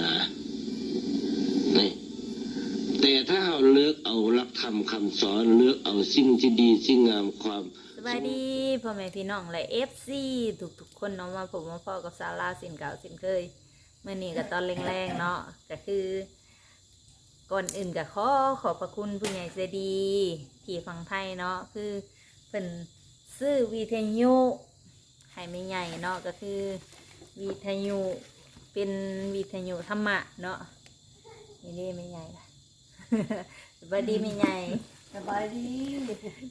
นะนี่แต่ถ้าเราเลือกเอาหลักธรรมคำสอนเลือกเอาสิ่งที่ดีสิ่งงามความสบายดีพ่อแม่พี่น้องและเอฟซีทุกทุกๆคนเนาะมาผมมาพ่อกับซาร่าสินเก่าสินเคยเมื่อนี้ก็ตอนแรงๆเนาะก็คือ ก่อนอื่นก็ขอขอบพระคุณผู้ใหญ่ใจดีที่ฟังไทยเนาะคือเป็นซื้อวิทยุให้ไม่ใหญ่เนาะก็คือวิทยุ เป็นวิทยุธรรมะเนาะนี่เด้ไม่ใหญ่ละสบายดีไม่ใหญ่สบายดี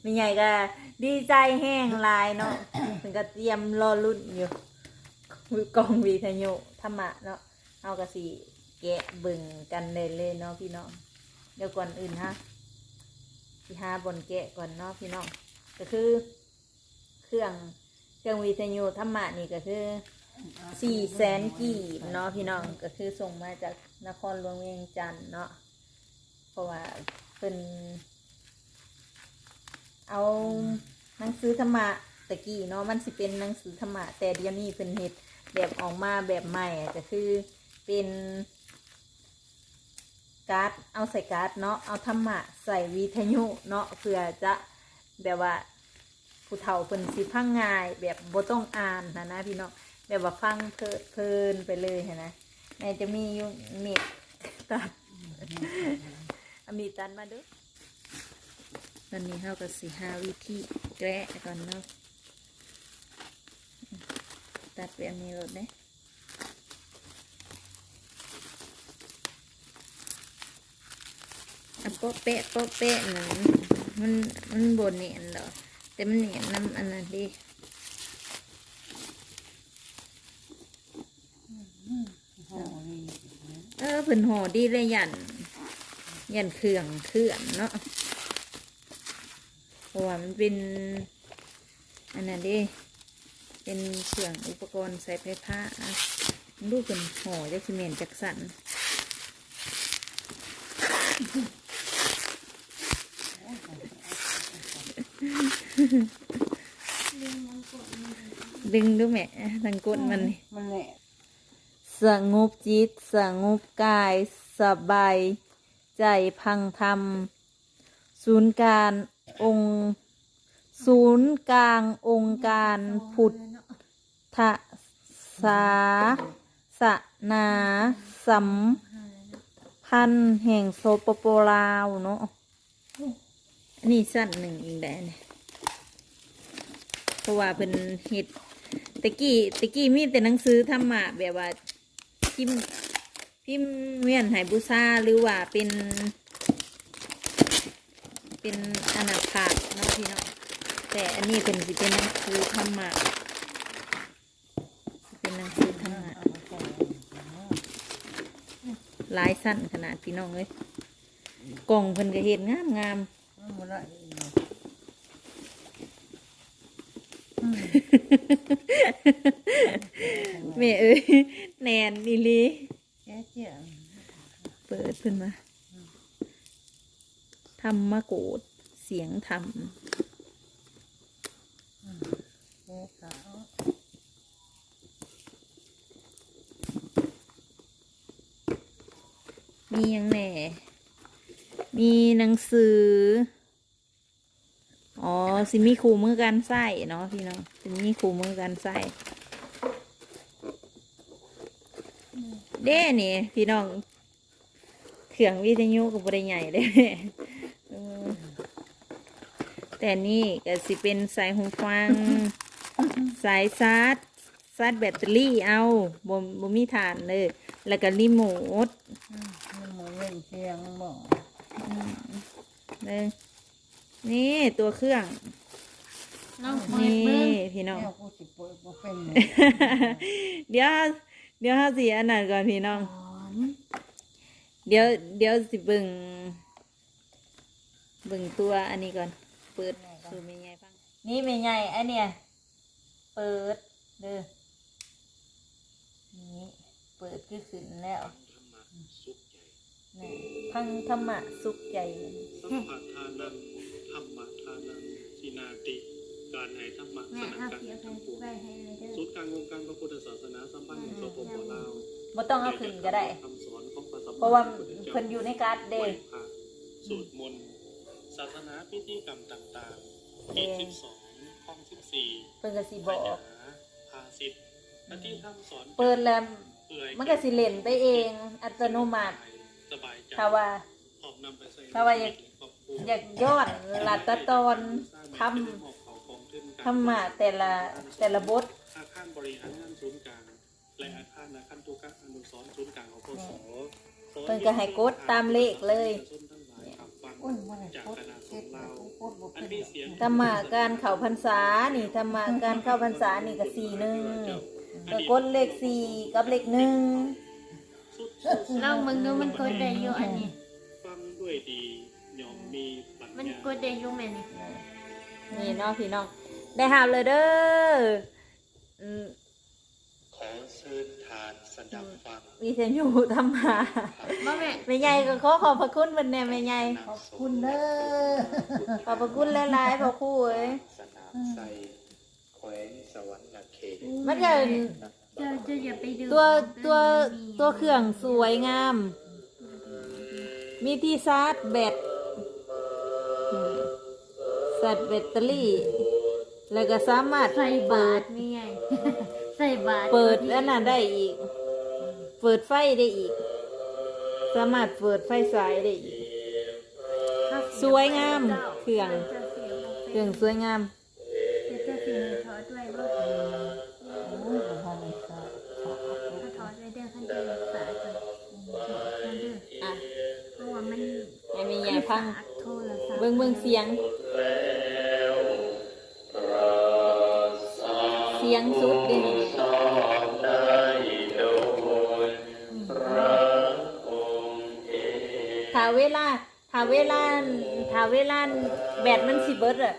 ไมีใหญ่ก็ดีใจแห้งลายเนาะถึงก็เตรียมรอรุ่นอยู่กองวีทยุธรรมะเนาะเอากระสีแกะบิ่งกันเลยเลยเนาะพี่น้องเดี๋ยวก่อนอื่นฮะพี่หาบนแกะก่อนเนาะพี่น้องก็คือ เครื่องเครื่องวิทยุธรรมะนี่ก็คือ สี่แสนกีบเนาะพี่น้องก็คือส่งมาจากนครหลวงเวียงจันทน์เนาะเพราะว่าเป็นเอาหนังสือธรรมะตะกี้เนาะมันสิเป็นหนังสือธรรมะแต่เดี๋ยวนี้เป็นเห็ดแบบออกมาแบบใหม่อะก็คือเป็นการ์ดเอาใส่การ์ดเนาะเอาธรรมะใส่วิทยุเนาะเพื่อจะแบบว่าผู้เฒ่าเป็นสิฟังง่ายแบบบ่ต้องอ่านนะนะพี่น้อง แบบว่าฟังเพลิดเพลินไปเลยเห็นนะแม่จะมีอยู่เน็ตตัดมีตันมาดูตอนนี้เราก็สิหาวิธีแกะก่อนเนาะตัดแบบนี้รถเนี่ยอะโป๊ะเป๊ะโป๊ะเป๊ะหนึ่งมันมันบนเนียนเหรอแต่มันเนียนน้ำอันนั้นดิ โอ้ยเออเพิ่นห่อดีเลยยันยันเครื่องเครื่องเนาะเพราะว่ามันเป็นอันนั้นดิเป็นเครื่องอุปกรณ์ใส่ไฟฟ้าลูกเป็นห่อจากซีเมนจากสันดึงดูแม่ทางกดมันนี่มันแหละ สงบจิต สงบกาย สบาย ใจพังธรรม ศูนย์การองค์ ศูนย์กลางองค์การพุทธศาสนาสัมพันธ์แห่งโซปโปลาวเนาะอันนี้สั้นหนึ่งอีกแล้วเนี่ยเพราะว่าเป็นเห็ดตะกี้ตะกี้มีแต่หนังสือธรรมะแบบว่า พิมพ์พิมพ์เวียนไหบูซาหรือว่าเป็น เป็นอนาคาเนาะพี่เนาะแต่อันนี้เป็นสิเป็นหนังสือธรรมะสิเป็นหนังสือธรรมะหลายสั้นขนาดพี่น้องเลยกล่องเพิ่นก็เห็นงามงามมันบ่ได้เนาะแม่เอ้ยแนนนี่ลีแก่เจียงเปิดขึ้นมาธรรมะโกดเสียงธรรมแก่ขาวมีหยังแหน่ มีหนังสือ อ๋อสิมีคู่มือการใส่เนาะพี่น้องสิมีคู่มือการใส่ เด้นี่ พี่น้องเครื่องวิทยุกับบริใหญ่เลยเออแต่นี่ก็สิเป็นสายหูฟัง สายชาร์จชาร์จแบตเตอรี่เอาบ่บ่มีฐานเลย แล้วก็รีโมทมันบ่เล่นเสียงบ่เลยนี่ตัวเครื่องนี่พี่น้องแก้วกูสิเปิดบ่เป็นเดี๋ยว เดี๋ยวห้าสีอันนั้นก่อนพี่น้อง เดี๋ยวเดี๋ยวสิเบิ่งเบิ่งตัวอันนี้ก่อน เปิดสู่แม่ใหญ่ฟังนี่แม่ใหญ่อันเนี้ยเปิดเด้อนี่เปิดคือขึ้นแล้วนี่พังธรรมะสุขใจสัมผัสทานังธรรมะทานังทินาติ การให้ธรรมะสนับกันทั้งปวง ศูนย์กลางวงการพระพุทธศาสนาสัมพันธ์ของสปปลาวบ่ต้องเอาขึ้นก็ได้ คำสอนของพระสัมมเพราะว่าสัมพุทธจ้เพิ่นอยู่ในการ์ดเด้ ไหว้พระสวดมนต์ศาสนาพิธีกรรมต่างๆปีสิบสองข้องสิบสี่เพิ่นก็สิพบระอกยาภาสิทธิ์ปฏิธรรมสอนเปิดแล้วเปื่อยมันก็สิเล่นไปเองอัตโนมัติสบายใจถ้าว่า ออกนำไปใส่ถ้าว่าอยาก ครอบครัว อยากย้อนหลัดตะตอนทำธรรมะแต่ละแต่ละบทอาคารบริหารงานศูนย์กลางและอาคารอาคารตุกะอนุสรณ์ศูนย์กลางของพศเพิ่นก็ให้กดตามเลขเลยโอ้ยมันจากโคตครณะสเจ็งบฆ์แล้ลาววโคตรบ่อัเป็นนมีเสียงธรรมะการเข้าพรรษานี่ธรรมะการเข้าพรรษานี่ก็สี่หนึ่งก็กดเลขสี่กับเลขหนึ่งลองมึงดูมันกดได้อยู่อันนี้ฟังด้วยดียอมมีปัญมันญากดได้อยู่แม่นี่นี่เนาะพี่น้องได้หาบเลยเด้ออืม ขอเชิญทานสดับฟังวิทยุธรรมะบ่แม่แม่ใหญ่ก็ขอขอบพระคุณเพิ่นแน่แม่ใหญ่ขอบคุณเด้อขอบพระคุณหลายๆพ่อครูเอ้ยสนามไซแขวงสวรรค์เขตมันก็เจะจะอย่าไปดูตัวตัวตัวเครื่องสวยงาม มีที่ชาร์จแบตอืมชาร์จแบตเตอรี่ แล้วก็สามารถใส่บาเปิตดรนี่ไง ใส่บาตรเปิดอันนั้นได้อีก เปิดไฟได้อีก สามารถเปิดไฟสายได้อีก สวยงามเครื่อง เครื่องสวยงามจะจะเสียงถอดด้วยว่าโอ้ยบ่ทันได้สาขอเอาถ้าถอดด้วยเด้อขั้นเด้อสายก่อนขั้นเด้ออะเพราะว่ามันให้แม่ใหญ่พังสากโทรศัพท์เบิ่งเบิ่งเสียง สุดด่นถ้าเวลาถ้าเวลาถ้าเวลาแบตมันสิเบิดอะ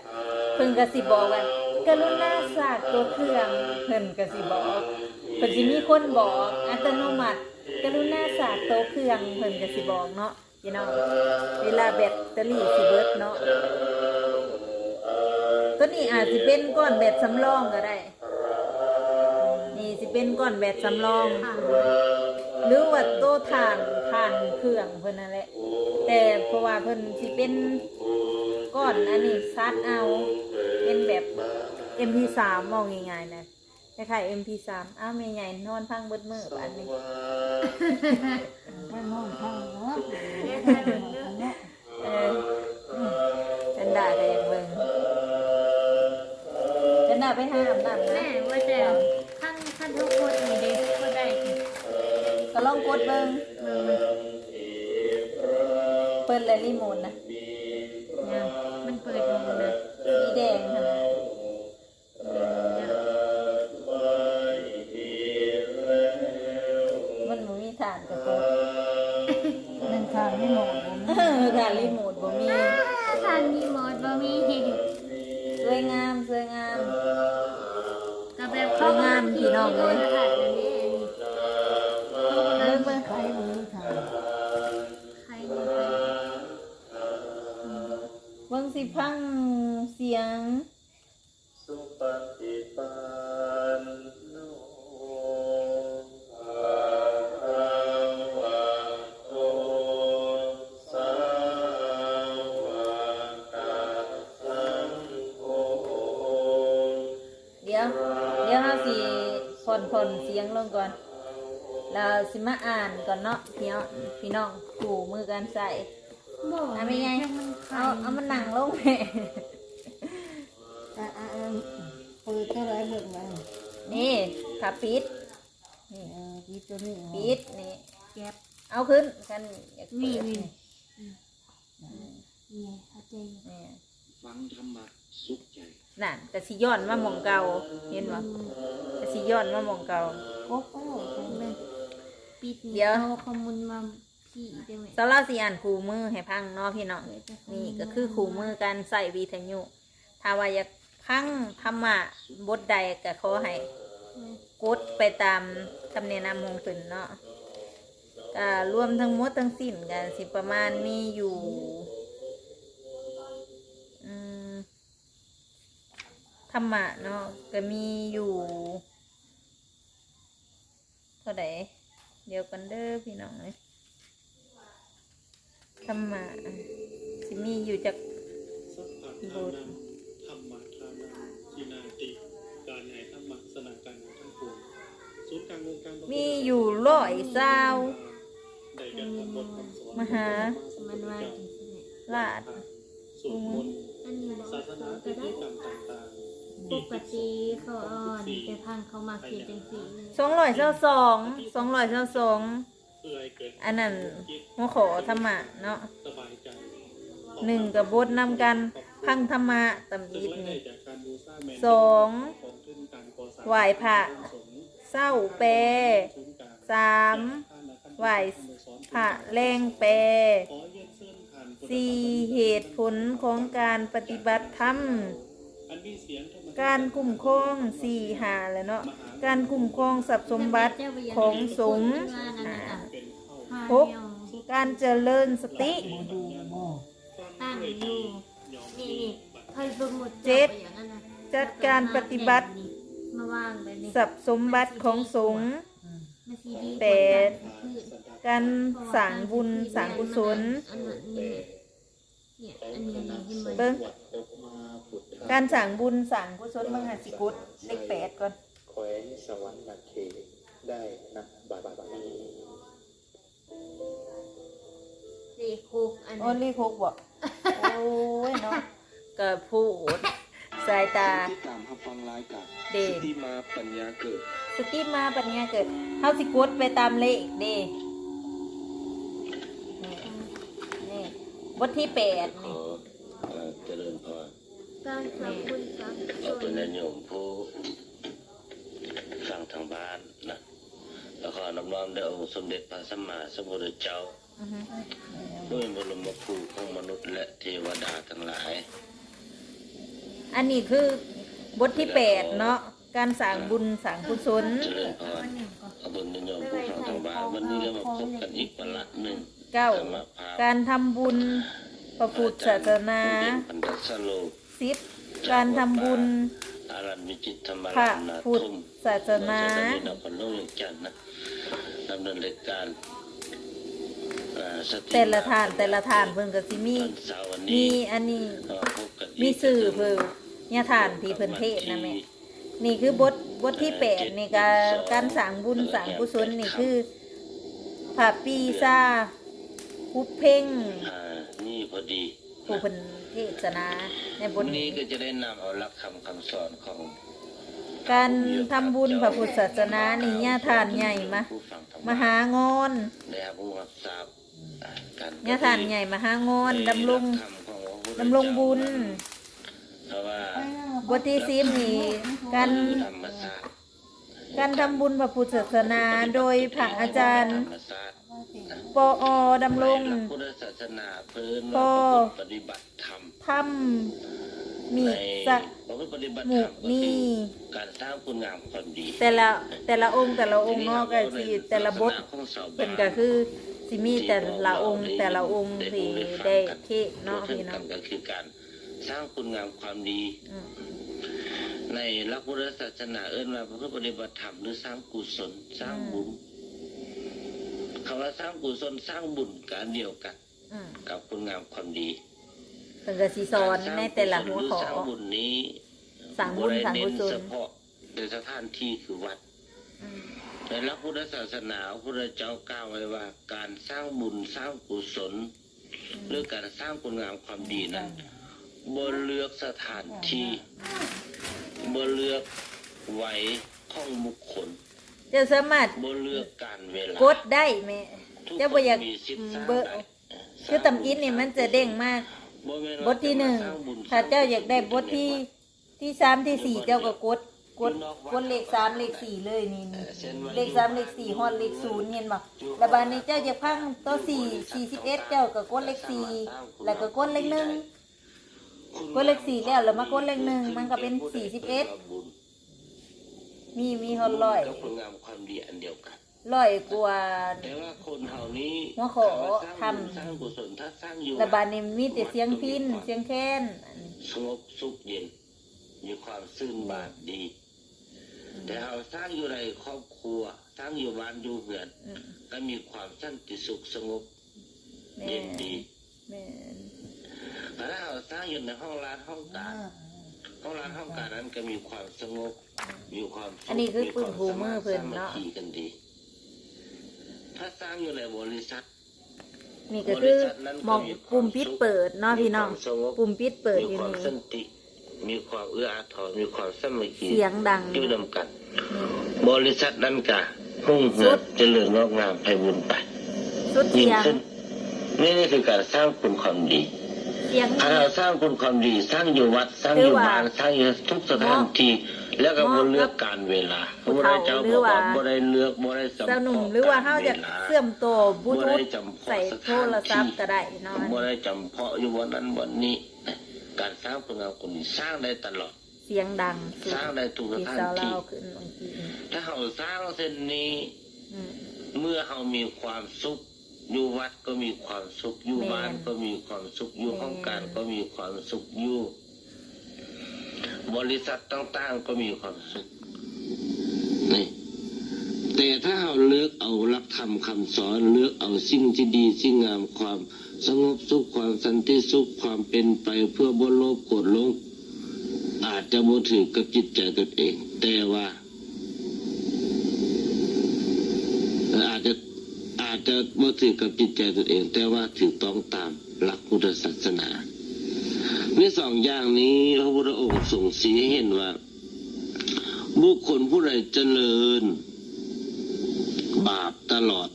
เพิ่นก็สิบอกว่ากรุณาสากตัวเครื่องเพิ่นก็สิบอกเพิ่นสิมีคนบอกอัตโนมัติกรุณาสากตัวเครื่องเพิ่นก็สิบอกเนาะพี่น้องเวลาแบตเตอรี่สิเบิดเนาะตัวนี้อาจสิเป็นก้อนแบตสำรองก็ได้ เป็นก้อนแบตสำรองค่ะหรือว่าโตทานทานเครื่องเพิ่นนั่นแหละ แต่เพราะว่าเพิ่นสิเป็นก้อนอันนี้ซัดเอาเป็นแบบ MP3 มองง่ายๆนะคล้ายๆ MP3 อ้าวแม่ใหญ่นอนพังเบิดมือปานนี้ไปนอนข้างเนาะเดี๋ยวถ่ายเบิ่งเด้อเนาะเออฉันด่าก็อยากเบิ่งฉันด่าไปห้ามน้ำแม่นะว่าแต่ ขั้นขั้นทุกคนนี่เด้ก็ได้สิก็ลองกดเบิ่งเบิ่งมันเปิดเลยรีโมทนะเนี่ยมันเปิดหมดนะสีแดงค่ะ อนผ่อนเสียงลงก่อนแล้วสิมาอ่านก่อนเนาะพี่น้องพี่น้องถูมือกันใส่บ่อะไม่ไงมันใครเอาเอามันนั่งลงแม่อะอะอะเปิดเท่าไหรเบิ่งไว้นี่ถ้าปิดนี่เออปิดตัวนี้ปิดนี่แก็บเอาขึ้นกันอยากเปิดนี่นี่นี่นี่เข้าใจอยู่นี่ฟังธรรมะสุขใจ นั่นกะสิย้อนมาหมองเก่าเห็นบ่กะสิย้อนมาหมองเก่ากบไปโหลดไปเลยปิดเดี๋ยวอาข้อมูลมาพี่ได้ไหมสำหรับสิอ่านคู่มือให้พังเนาะพี่น้องนี่ก็คือคู่มือการใส่วิทยุ ถ้าว่าอยากพังธรรมะบทใดก็ขอให้กดไปตามคำแนะนำของเพิ่นเนาะก็รวมทั้งหมดทั้งสิ้นกันสิประมาณมีอยู่อืมธ รรมะเนาะก็มีอยู่เท่าไหร่เดี๋ยวกันเด้อพี่น้องเลยธรรมะสิมีอยู่จากสัพพะทานังธรรมะทานังทินาติการใหญ่ธรรมะสนาการทั้งปวงศูนย์กลางวงการมีอยู่ร้อยเศร้าได้แก่ธรรมบทคำสอนมหามันว่าจังซี่ลาดสวดมนต์อันศาสนาก็พิธีได้กรรมต่างๆ ปกติเขาอ่อนแต่พังเขามาเขียนจังซี่สองร้อยเศร้าสองสองร้อยเศร้าสองอันนั้นหัวขอธรรมะเนาะหนึ่งกับบทนำกันพังธรรมะตำยิดนี่สองไหวพระเศร้าแปรย์สามไหวพระแรงแปรย์สี่เหตุผลของการปฏิบัติธรรมอันมีเสียงธรรม การคุ้มครองสี่หาแหล้วเนาะการคุ้มครองทรัพย์สมบัติของสงฆ์อ่าเป็นเข้าพาหกแนวการเจริญสติตั้งอยู่นี่นี่เคยเบิ่งหมดเจ็ดอย่างนั้นนะจัดการปฏิบัติมาวางแบบนี้ทรัพย์สมบัติของสงฆ์มันสิดีกว่าแปดคือการสร้างบุญสร้างกุศลอันนั้นนี่เนี่ยอันนี้เห็นไหมเบิ้งวัดออกมา พุทธการสร้างบุญสร้างกุศลมังหาสิกุศเลขแปดก่อนแขวงสวรรค์เขตได้นักบัตรนี้เลขคุกอันโอ้นี้เลขหกบ่โอ้ยเนาะก็พูดสายตาที่ตามรับฟังรายการเด่นสติมาปัญญาเกิด สติมาปัญญาเกิดเฮาสิกดไปตามเลขเด้นี่นี่บทที่แปดขนี่ อเอ่อเจริญพร การสร้างบุญสร้างกุขอศเป็นลโยมผู้ฟังทางบ้านนะแล้วขอน้อมน้อมแด่องค์สมเด็จพระสัมมาสัมพุทธเจ้าอือฮึด้วยบรมครูของมนุษย์และเทวดาทั้งหลาย อันนี้คือบทที่แปดเนาะการสร้างบุญสร้างกุศลเจริญพรขอบคุณโยมผู้ฟังทางบ้านวันนี้เรามาพบกันอีกประหลัดหนึ่งเก้าธรรมภาพการทำบุญพระพุทธศาสนาพันธ สโลกสิบการทำบุญอารันวิจิตรธรรมพระรามนาพุทธทุ่มศาสนาเมืองจันทร์นครหลวงเวียงจันทร์นะดำเนินรายการเอ่อสติแต่ละฐานแต่ละฐานเพิ่นก็สิมีวันเสาร์วันมีนี้อันนี้เราพบกันกมีสื่อเพิ่นเนี่ยฐานที่เพิ่นเทศนะแม่นี่คือบทบทที่แปดนี่การการสร้างบุญสร้างกุศลนี่คือพระปีซาผู้เพ่งอ่านี่พอดี ผู้เพิ่นเทศนาในบวัทนนี้นี้ก็จะได้นำเอาหลักคำคำสอนของการทำบุญพระพุทธศาสนานี่ญาทานใหญ่มาผู้ฟังทั้งมหางอนได้รับรู้รับทราบอ่ากันญาทานใหญ่มหางอนดำรงในหลักธรรมของพระพุทธดำรงบุญเพราะว่าบทที่สิบนี่การธรรมศาสตร์การทำบุญพระพุทธศาสนาโดยพระอาจารย์ ธรรมศาสตร์ปออดำรงในหลักพุทธศาสนาเพิ่นพ่ว่าอปฏิบัติธรรมทำมีในสะ ประพฤติปฏิบัติหมู่ธรรมก็มีคือการสร้างคุณงามความดีแต่ละแต่ละองค์แต่ละองค์เนาะก็สิแต่ละบทของชาวบ้าเป็นก็คือสิมีแต่ละองค์แต่ละองค์ที่ได้เทศเนาะพี่กัเนาะก็คือการสร้างคุณงามความดี อืมในหลักพุทธศาสนาเอิ้นว่าประพฤติปฏิบัติธรรมหรือสร้างกุศลสร้างบุญ คำว่าสร้างกุศลสร้างบุญการเดียวกัน อืมกับคุณงามความดีเพิ่นก็สิสอนในแต่ละหัวข้อสร้างบุญนี้สร้างบุญสร้างกุศล บ่ได้เน้นเฉพาะในสถานที่คือวัด อืมในหลักพุทธศาสนาพระพุทธเจ้ากล่าวไว้ว่า การสร้างบุญสร้างกุศลหรือการสร้างคุณงามความดีนั้นบนเลือกสถานที่บนเลือกไว้ของบุคคล จะสามารถบนเลือกการเวลากดได้แม่ทุกเจ้าบ่อยากคนมีสิทธิ์สร้างเบอร์ได้คือตำอินนี่มันจะเด้งมากบ่แม่นบว่าทที่หนึ่งจะมสร้บุญถ้าเจ้าอยากได้บทที่ที่สามที่สี่เจ้าก็กดกดกดเลขสามเลขสี่เลยนี่นี่เลขสามเลขสี่ฮอดเลขศูนย์เห็นบ่แล้วบานนี้เจ้าอยากพังตัวสี่สี่สิบเอ็ดเจ้าก็กดเลขสี่แล้วก็กดเลขหนึ่งกดเลขสี่แล้วแล้วมากดเลขหนึ่งมันก็เป็นสี่สิบเอ็ด มีมีฮอดร้อยกับคุณงามความดีอันเดียวกัน ร้อยกว่า แต่ว่าคนเฮานี้หัวข้อถามว่าสร้างบุญสร้างทำกุศลถ้าสร้างอยู่แล้วบานนี้มีแต่เสียงพินเสียงแค้นสงบสุขเย็น มีความซื่นบานดี แต่เราสร้างอยู่ในครอบครัว สร้างอยู่บ้านอยู่เหือน อืมก็มีความสันติสุขสงบแม่เย็นดีแม่น แต่ถ้าเราสร้างอยู่ในห้องร้านห้องการห้อง ร้านห้องการนั้นก็มีความสงบมีความสุขอันนี้คือมีปืวานผูมือเพิ่นสามัเนาะคคีกันดี ถ้าสร้างอยู่ในบริษัทนี่ก็คือหมองปุ่มปิดเปิดเนาะพี่น้องมีความสงบปุ่มปิดเปิดมีอยู่ความนี่สันติมีความเอื้ออาทรมีความสามัคคีเสียงดังอยู่นำกัน บริษัทนั้นกะหุ่งเหินเจริญงอกงามไปบุญไปสุดยิ่เสีงยงขึ้นนี่นี่คือการสร้างคุณความดีเสียง ถ้าเราสร้างคุณความดีสร้างอยู่วัดสร้างอยู่บ้านสร้างอยู่ทุกสถานที่แล้วก็บ่เลือกการเวลาพระพุทธเจ้าบอกว่าบ่ได้เลือกบ่ได้จำเพาะเจ้าหนุ่มหรือว่าเฮาจะเสื่อมโตวบลูบ่ทูได้ธจำเพาะใส่โทรศัพท์ก็ได้เนาะบ่ได้จำเพาะอยู่วันนั้นวันนี้การสร้างคุณงามคุณดีสร้างได้ตลอด เสียงดังสุดสร้างได้ทุกสที่ถานเจ้าที่เล่าขึ้นบางทีถ้าเราสร้างเส้นนี้อืมเมื่อเรามีความสุข อยู่วัดก็มีความสุขอยู่แม่นบ้านก็มีความสุขอยู่แม่นห้องการก็มีความสุขอยู่บริษัทต่างๆก็มีความสุขนี่แต่ถ้าเราเลือกเอาหลักธรรมคำสอนเลือกเอาสิ่งที่ดีสิ่งงามความสงบสุขความสันติสุขความเป็นไปเพื่อบนโลภโกรธหลง อาจจะบ่ถือกับจิตใจตนเอง แต่ว่าอาจจะอา จจะบ่ถือกับจิตใจตนเอง แต่ว่าถือต้องตามหลักพุทธศาสนามีสองอย่างนี้พระพุทธองค์ทรงสีให้เห็นว่า บุคคลผู้ใดเจริญ บาปตลอด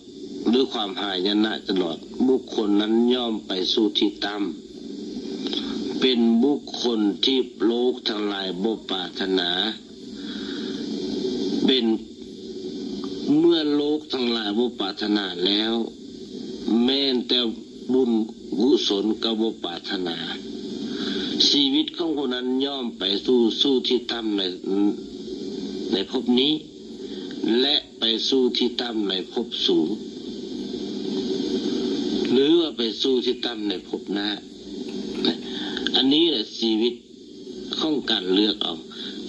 ด้วยความหายนะตลอด บุคคลนั้นย่อมไปสู่ที่ต่ำเป็นบุคคลที่โลกทั้งหลายบ่ปรารถนา เป็น เมื่อโลกทั้งหลายบ่ปรารถนาแล้ว แม้นแต่บุญกุศลก็บ่ปรารถนา ชีวิตของคนนั้นย่อมไปสู่สู่ที่ต่ำในในภพนี้ และไปสู่ที่ต่ำในภพสูง หรือว่าไปสู่ที่ต่ำในภพหน้าอันนี้แหละชีวิตของการเลือกเอา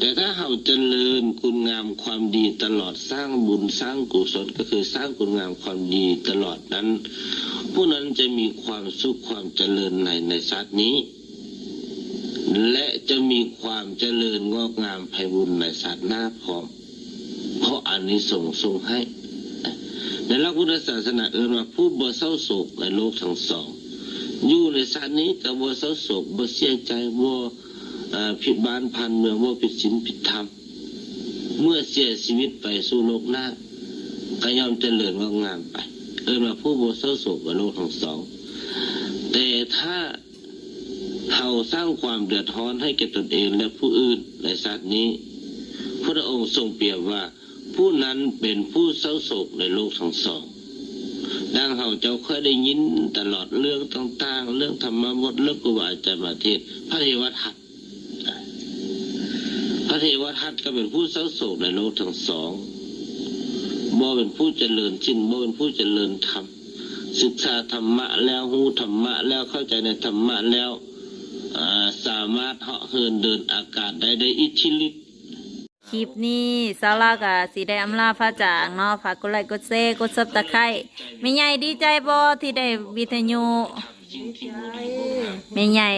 แต่ถ้าเราเจริญคุณงามความดีตลอดสร้างบุญสร้างกุศลก็คือสร้างคุณงามความดีตลอดนั้น ผู้นั้นจะมีความสุขความเจริญในในชาตินี้ และจะมีความเจริญงอกงามไพบุญในชาติหน้าพร้อมเพราะอันนี้ส่งส์ทรงให้ ในหลักพุทธศาสนาเอื่นว่าผู้บ่เศร้าโศกในโลกทั้งสอง อยู่ในชาตินี้ก็บ่เศร้าโศกบ่เสียใจบ่เอ่อ ผิดบ้านพันเมืองบ่าผิดศีลผิดธรรม เมื่อเสียชีวิตไปสู่โลกหน้าก็ยอมเจริญงอกงามไป เอิ้นว่าผู้บ่เศร้าโศกในโลกทั้งสอง แต่ถ้าเราสร้างความเดือดร้อนให้แก่ตนเองและผู้อื่นในชาตินี้ พระองค์ทรงเปรียบว่าผู้นั้นเป็นผู้เศร้าโศกในโลกทั้งสองดังเราเจ้าเคยได้ยินตลอดเรื่องต่างๆ เรื่องธรรมบทเรื่องกุบาอาจารย์มาเทศพระเทวทัต ระเทวทัตก็เป็นผู้เศร้าโศกในโลกทั้งสองบ่เป็นผู้เจริญชินบ่เป็นผู้เจริญธรรมศึกษาธรรมะแล้วหูธรรมะแล้วเข้าใจในธรรมะแล้วาสามารถเหาะเหินเดินอากาศได้ได้อิทธิฤทธิ์คลิปนี้สาวลาวกับสีได้อำลาพระจากเนาะฝากกดไลค์กดแชร์กดซับตะไคร้แม่ใหญ่ดีใจบ่ที่ได้วิทยุแม่ใหญ่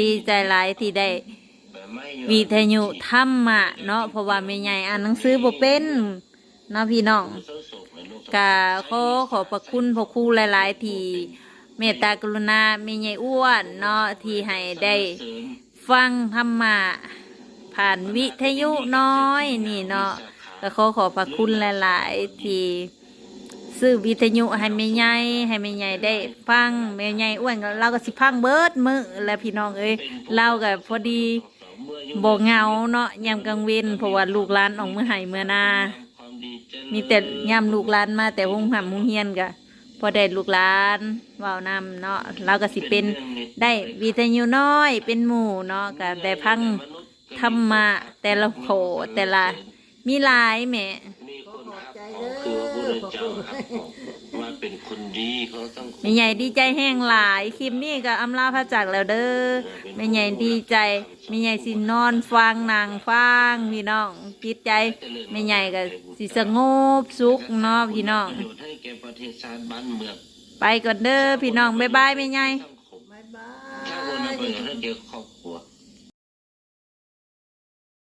ดีใจหลายที่ได้ วิทยุธรรมะเนาะเพราะว่าแม่ใหญ่อ่านหนังสือบ่เป็นเนาะพี่น้องกะขอขอบพระคุณพ่อครูหลาย ๆ ที่เมตตากรุณาแม่ใหญ่อ้วนเนาะที่ให้ได้ฟังธรรมะผ่านวิทยุน้อยนี่เนาะก็ขอขอบพระคุณหลาย ๆ ที่ซื้อวิทยุให้แม่ใหญ่ให้แม่ใหญ่ได้ฟังแม่ใหญ่อ้วนก็เราก็สิพังเบิดมือแล้วพี่น้องเอ้ยเราก็พอดี บ่เหงาเนาะยามกลางเว้นเพราะว่าลูกหลานออกมื้อไห้มื้อนา มีแต่ยามลูกหลานมาแต่ห้องหำห้องเฮียนก็พอได้ลูกหลานเว้านำเนาะเราก็สิเป็นได้วิทยุน้อยเป็นหมู่เนาะก็ได้พังธรรมะแต่ละโขแต่ละมีหลายแหม่ มีคนหักเขาคือพระพุทธเจ้าหักเขาว่าเป็ นคนดีของสังคมแม่ใหญ่ดีใจแห้งหลายคลิปนี้ก็อำลาพระจักรแล้วเด้อแม่ใหญ่ดีใจแม่ใหญ่สินอนฟังนางฟังพี่น้องจิตใจแม่ใหญ่ก็สิสงบสุขเนาะพี่น้อง ประโยชน์ให้แก่ประเทศชาติบ้านเมืองไปก่อนเด้อพี่น้องบ๊ายบายแม่ใหญ่สังคมบ๊ายบาถ้าคนเอายประโยชน์ให้แก่ครอบค